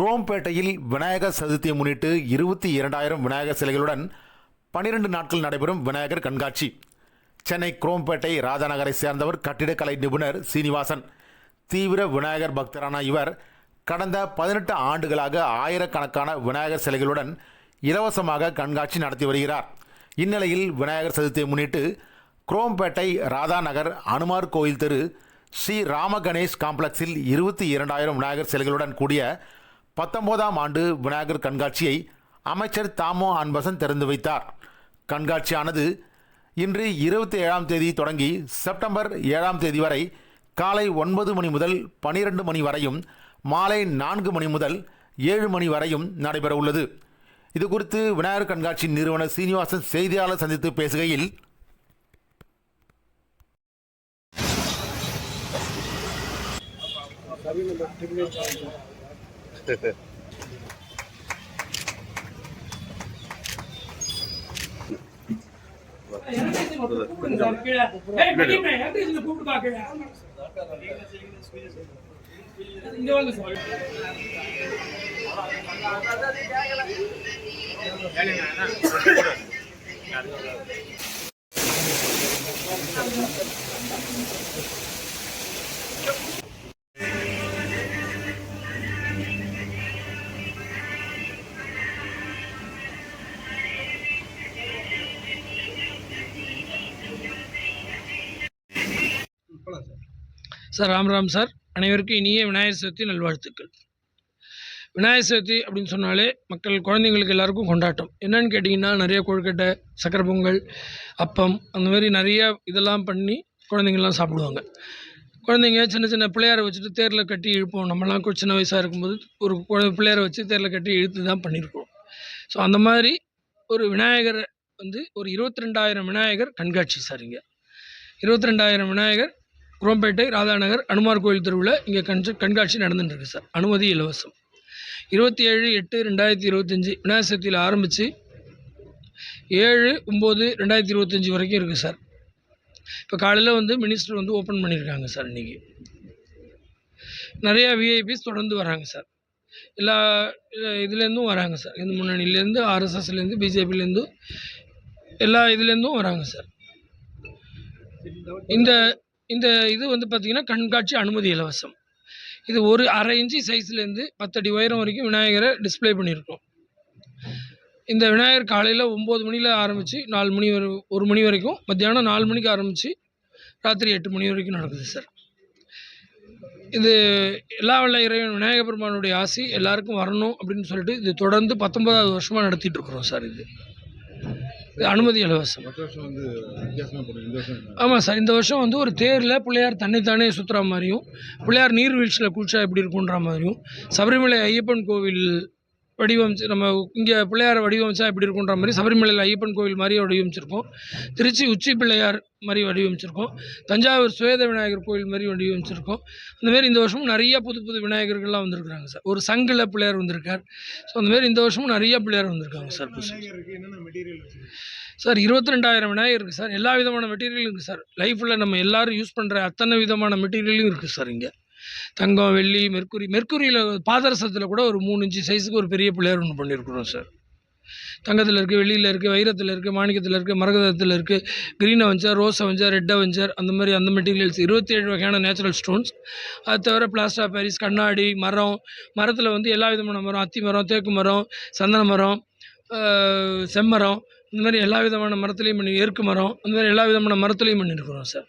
குரோம்பேட்டையில் விநாயகர் சதுர்த்தியை முன்னிட்டு இருபத்தி இரண்டாயிரம் விநாயகர் சிலைகளுடன் பனிரெண்டு நாட்கள் நடைபெறும் விநாயகர் கண்காட்சி. சென்னை குரோம்பேட்டை ராஜாநகரை சேர்ந்தவர் கட்டிடக்கலை நிபுணர் சீனிவாசன் தீவிர விநாயகர் பக்தரான இவர் கடந்த பதினெட்டு ஆண்டுகளாக ஆயிரக்கணக்கான விநாயகர் சிலைகளுடன் இலவசமாக கண்காட்சி நடத்தி வருகிறார். இந்நிலையில் விநாயகர் சதுர்த்தியை முன்னிட்டு குரோம்பேட்டை ராதாநகர் அனுமார் கோயில் தெரு ஸ்ரீ ராம கணேஷ் காம்ப்ளெக்ஸில் இருபத்தி இரண்டாயிரம் விநாயகர் சிலைகளுடன் கூடிய பத்தொன்பதாம் ஆண்டு விநாயகர் கண்காட்சியை அமைச்சர் தாமோ அன்பசன் திறந்து வைத்தார். கண்காட்சியானது இன்று இருபத்தி ஏழாம் தேதி தொடங்கி செப்டம்பர் ஏழாம் தேதி வரை காலை ஒன்பது மணி முதல் பனிரெண்டு மணி வரையும் மாலை நான்கு மணி முதல் ஏழு மணி வரையும் நடைபெற உள்ளது. இது குறித்து விநாயகர் கண்காட்சி நிறுவனர் சீனிவாசன் செய்தியாளர் சந்தித்து பேசுகையில் ஏய், பெரியம்மா, எப்படி இதுல கூப்பிட்டு பாக்குற? Sir. Sir Ram Ram sir அனைவருக்கும் இனிய விநாயகர் சதுர்த்தி நல்வாழ்த்துக்கள். விநாயகர் சதுர்த்தி அப்படின்னு சொன்னாலே மக்கள் குழந்தைங்களுக்கு எல்லாருக்கும் கொண்டாட்டம். என்னன்னு கேட்டிங்கன்னா நிறைய கொழுக்கட்டை சக்கரை பொங்கல் அப்பம் அந்த மாதிரி நிறைய இதெல்லாம் பண்ணி குழந்தைங்கள்லாம் சாப்பிடுவாங்க. குழந்தைங்க சின்ன சின்ன பிள்ளையாரை வச்சுட்டு தேரில் கட்டி இழுப்போம். நம்மலாம் சின்ன வயசாக இருக்கும்போது ஒரு குழ- பிள்ளையாரை வச்சு தேரில் கட்டி இழுத்து தான் பண்ணியிருக்கோம். ஸோ அந்த மாதிரி ஒரு விநாயகர் வந்து ஒரு இருபத்தி ரெண்டாயிரம் விநாயகர் கண்காட்சி சார் இங்கே. இருபத்தி ரெண்டாயிரம் விநாயகர் குரோம்பேட்டை ராதாநகர் அனுமார் கோயில் தெருவில் இங்கே கண் கண்காட்சி நடந்துட்டுருக்கு சார். அனுமதி இலவசம். இருபத்தி ஏழு எட்டு ரெண்டாயிரத்தி இருபத்தஞ்சி விநாயகர் சதுர்த்தியில் ஆரம்பித்து ஏழு ஒம்பது ரெண்டாயிரத்தி இருபத்தஞ்சி வரைக்கும் இருக்குது சார். இப்போ காலையில் வந்து மினிஸ்டர் வந்து ஓப்பன் பண்ணியிருக்காங்க சார் இன்றைக்கி நிறையா விஐபிஸ் தொடர்ந்து வராங்க சார். எல்லா இதுலேருந்தும் வராங்க சார். இந்த முன்னணியிலேருந்து ஆர்எஸ்எஸ்லேருந்து பிஜேபிலேருந்து எல்லா இதுலேருந்தும் வராங்க சார். இந்த இந்த இது வந்து பார்த்திங்கன்னா கண்காட்சி அனுமதி இலவசம். இது ஒரு அரை இன்ச்சு சைஸ்லேருந்து பத்தடி உயரம் வரைக்கும் விநாயகரை டிஸ்ப்ளே பண்ணியிருக்கோம். இந்த விநாயகர் காலையில் ஒம்பது மணியில் ஆரம்பித்து நாலு மணி வரை ஒரு மணி வரைக்கும் மத்தியானம் நாலு மணிக்கு ஆரம்பித்து ராத்திரி எட்டு மணி வரைக்கும் நடக்குது சார். இது எல்லா வல்ல இறைவன் விநாயகர் பெருமானுடைய ஆசி எல்லாருக்கும் வரணும் அப்படின்னு சொல்லிட்டு இது தொடர்ந்து பத்தொன்பதாவது வருஷமாக நடத்திட்டு இருக்கிறோம் சார் இது. அனுமதி இலவசம்? ஆமாம் சார் இந்த வருஷம் வந்து ஒரு தேரில் பிள்ளையார் தன்னைத்தானே சுற்றுற மாதிரியும் பிள்ளையார் நீர்வீழ்ச்சியில் குளிச்சா எப்படி இருக்குன்ற மாதிரியும் சபரிமலை ஐயப்பன் கோவில் வடிவமைச்சு நம்ம இங்கே பிள்ளையார் வடிவமைச்சா எப்படி இருக்குன்ற மாதிரி சபரிமலையில் ஐயப்பன் கோவில் மாதிரியே வடிவமைச்சிருக்கோம். திருச்சி உச்சி பிள்ளையார் மாதிரி வடிவமைச்சிருக்கோம். தஞ்சாவூர் சுவேத விநாயகர் கோவில் மாதிரி வடிவமைச்சிருக்கோம். அந்தமாரி இந்த வருஷமும் நிறைய புது புது விநாயகர்கள்லாம் வந்திருக்கிறாங்க சார். ஒரு சங்கில் பிள்ளையார் வந்திருக்கார். ஸோ அந்தமாரி இந்த வருஷமும் நிறைய பிள்ளையார் வந்திருக்காங்க சார் என்னென்ன மெட்டீரியல் சார் இருபத்தி ரெண்டாயிரம் விநாயகர் இருக்குது சார். எல்லா விதமான மெட்டீரியலும் இருக்குது சார். லைஃப்பில் நம்ம எல்லாரும் யூஸ் பண்ணுற அத்தனை விதமான மெட்டீரியலும் இருக்குது சார் இங்கே. தங்கம் வெள்ளி மெர்க்குரி மெர்க்குரியில் பாதரசத்தில் கூட ஒரு மூணு இன்ச்சு சைஸுக்கு ஒரு பெரிய பிள்ளையார் ஒன்று பண்ணியிருக்கிறோம் சார். தங்கத்தில் இருக்குது வெள்ளியில் இருக்குது வைரத்தில் இருக்குது மாணிக்கத்தில் இருக்குது மரகதத்தில் இருக்குது green avenger rose avenger red avenger அந்த மாதிரி அந்த மெட்டீரியல்ஸ் இருபத்தி ஏழு வகையான நேச்சுரல் ஸ்டோன்ஸ் அது தவிர பிளாஸ்டர் பேரிஸ் கண்ணாடி மரம். மரத்தில் வந்து எல்லா விதமான மரம். அத்தி மரம் தேக்கு மரம் சந்தன மரம் செம்மரம். இந்த மாதிரி எல்லா விதமான மரத்துலேயும் பண்ணி எருக்கு மரம். அந்த மாதிரி எல்லா விதமான மரத்துலையும் பண்ணியிருக்கிறோம் சார்.